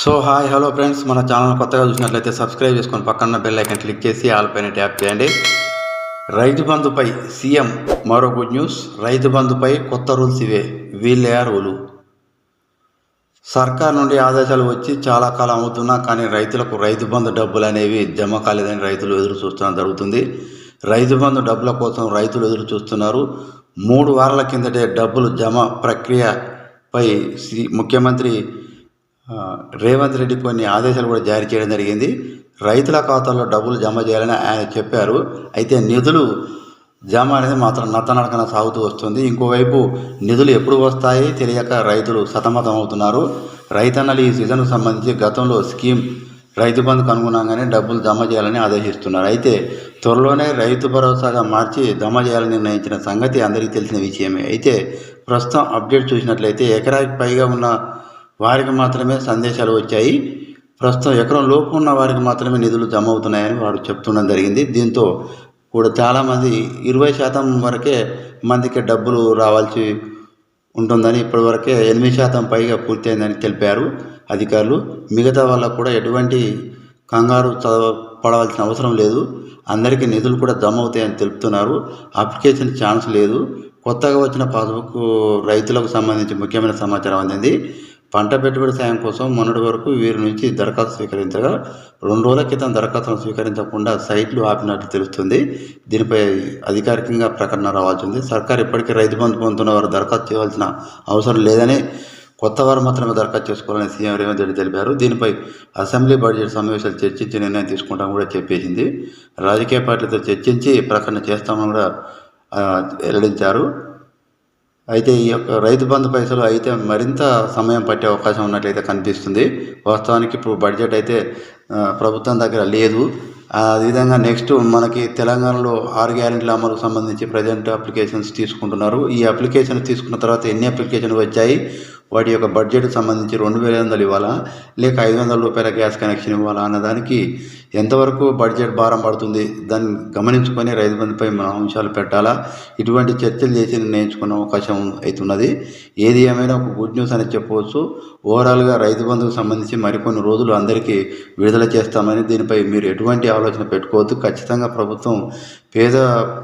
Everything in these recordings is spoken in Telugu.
సో హాయ్ హలో ఫ్రెండ్స్ మన ఛానల్ కొత్తగా చూసినట్లయితే సబ్స్క్రైబ్ చేసుకొని పక్కన బెల్ ఐకన్ క్లిక్ చేసి ఆల్ పైన ట్యాప్ చేయండి. రైతు బంధుపై సీఎం మరో గుడ్ న్యూస్ రైతు బంధుపై కొత్త రూల్స్ ఇవే. వీళ్ళే రూలు సర్కార్ నుండి ఆదేశాలు వచ్చి చాలా కాలం అవుతున్నా కానీ రైతులకు రైతు బంధు డబ్బులు అనేవి జమ కాలేదని రైతులు ఎదురు చూస్తున్న జరుగుతుంది. రైతు బంధు డబ్బుల కోసం రైతులు ఎదురు చూస్తున్నారు. మూడు వారాల కిందటే డబ్బులు జమ ప్రక్రియపై ముఖ్యమంత్రి రేవంత్ రెడ్డి కొన్ని ఆదేశాలు కూడా జారీ చేయడం జరిగింది. రైతుల ఖాతాల్లో డబ్బులు జమ చేయాలని ఆయన చెప్పారు. అయితే నిధులు జమ అనేది మాత్రం నత్తనడకన సాగుతూ వస్తుంది. ఇంకోవైపు నిధులు ఎప్పుడు వస్తాయి తెలియక రైతులు సతమతం అవుతున్నారు రైతన్నలు ఈ సీజన్కు సంబంధించి గతంలో స్కీమ్ రైతు బంధుకు అనుగుణంగానే డబ్బులు జమ చేయాలని ఆదేశిస్తున్నారు. అయితే త్వరలోనే రైతు భరోసాగా మార్చి జమ చేయాలని నిర్ణయించిన సంగతి అందరికీ తెలిసిన విషయమే. అయితే ప్రస్తుతం అప్డేట్ చూసినట్లయితే ఎకరాకి పైగా ఉన్న వారికి మాత్రమే సందేశాలు వచ్చాయి. ప్రస్తుతం ఎకరం లోపు ఉన్న వారికి మాత్రమే నిధులు జమ అవుతున్నాయని వారు చెప్తుండడం జరిగింది. దీంతో కూడా చాలామంది ఇరవై శాతం వరకే మందికి డబ్బులు రావాల్సి ఉంటుందని ఇప్పటివరకే ఎనిమిది శాతం పైగా పూర్తయిందని తెలిపారు అధికారులు. మిగతా వాళ్ళకు కూడా ఎటువంటి కంగారు చదవ పడవలసిన అవసరం లేదు. అందరికీ నిధులు కూడా జమ అవుతాయని తెలుపుతున్నారు. అప్లికేషన్ ఛాన్స్ లేదు. కొత్తగా వచ్చిన పాస్బుక్ రైతులకు సంబంధించి ముఖ్యమైన సమాచారం అందింది. పంట పెట్టుబడి సాయం కోసం మొన్నటి వరకు వీరి నుంచి దరఖాస్తు స్వీకరించగా రెండు రోజుల క్రితం దరఖాస్తును స్వీకరించకుండా సైట్లు ఆపినట్లు తెలుస్తుంది. దీనిపై అధికారికంగా ప్రకటన రావాల్సి ఉంది. సర్కార్ ఇప్పటికీ రైతు బంధు పొందుతున్న వారు దరఖాస్తు చేయవలసిన అవసరం లేదని కొత్త వారు మాత్రమే దరఖాస్తు చేసుకోవాలని సీఎం రేవంత్ రెడ్డి తెలిపారు. దీనిపై అసెంబ్లీ బడ్జెట్ సమావేశాలు చర్చించి నిర్ణయం తీసుకుంటాం కూడా చెప్పేసింది. రాజకీయ పార్టీలతో చర్చించి ప్రకటన చేస్తామని కూడా వెల్లడించారు. అయితే ఈ యొక్క రైతు బంధు పైసలు అయితే మరింత సమయం పట్టే అవకాశం ఉన్నట్లయితే కనిపిస్తుంది. వాస్తవానికి ఇప్పుడు బడ్జెట్ అయితే ప్రభుత్వం దగ్గర లేదు. ఆ విధంగా నెక్స్ట్ మనకి తెలంగాణలో ఆరు గ్యారెంటీల అమలుకు సంబంధించి ప్రజెంట్ అప్లికేషన్స్ తీసుకుంటున్నారు. ఈ అప్లికేషన్ తీసుకున్న తర్వాత ఎన్ని అప్లికేషన్లు వచ్చాయి? వాటి యొక్క బడ్జెట్కి సంబంధించి రెండు వేల ఐదు వందలు ఇవ్వాలా? లేక ఐదు వందల రూపాయల గ్యాస్ కనెక్షన్ ఇవ్వాలా? అన్నదానికి ఎంతవరకు బడ్జెట్ భారం పడుతుంది? దాన్ని గమనించుకొని రైతు బంధుపై మన అంశాలు పెట్టాలా? ఇటువంటి చర్చలు చేసి నిర్ణయించుకునే అవకాశం అవుతున్నది ఏది ఏమైనా ఒక గుడ్ న్యూస్ అని చెప్పవచ్చు. ఓవరాల్గా రైతు బంధుకు సంబంధించి మరికొన్ని రోజులు అందరికీ విడుదల చేస్తామని దీనిపై మీరు ఎటువంటి ఆలోచన పెట్టుకోవద్దు. ఖచ్చితంగా ప్రభుత్వం పేద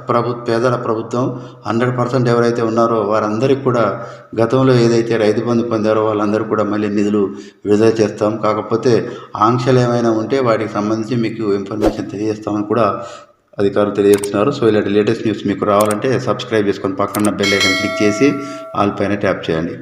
ప్రభు పేదల ప్రభుత్వం హండ్రెడ్ పర్సెంట్ ఎవరైతే ఉన్నారో వారందరికీ కూడా గతంలో ఏదైతే రైతు బంధు పొందారో వాళ్ళందరూ కూడా మళ్ళీ నిధులు విడుదల చేస్తాం. కాకపోతే ఆంక్షలు ఏమైనా ఉంటే వాటికి సంబంధించి మీకు ఇన్ఫర్మేషన్ తెలియజేస్తామని కూడా అధికారులు తెలియజేస్తున్నారు. సో ఇలాంటి లేటెస్ట్ న్యూస్ మీకు రావాలంటే సబ్స్క్రైబ్ చేసుకొని పక్కన బెల్ ఐకన్ క్లిక్ చేసి ఆల్ పైన ట్యాప్ చేయండి.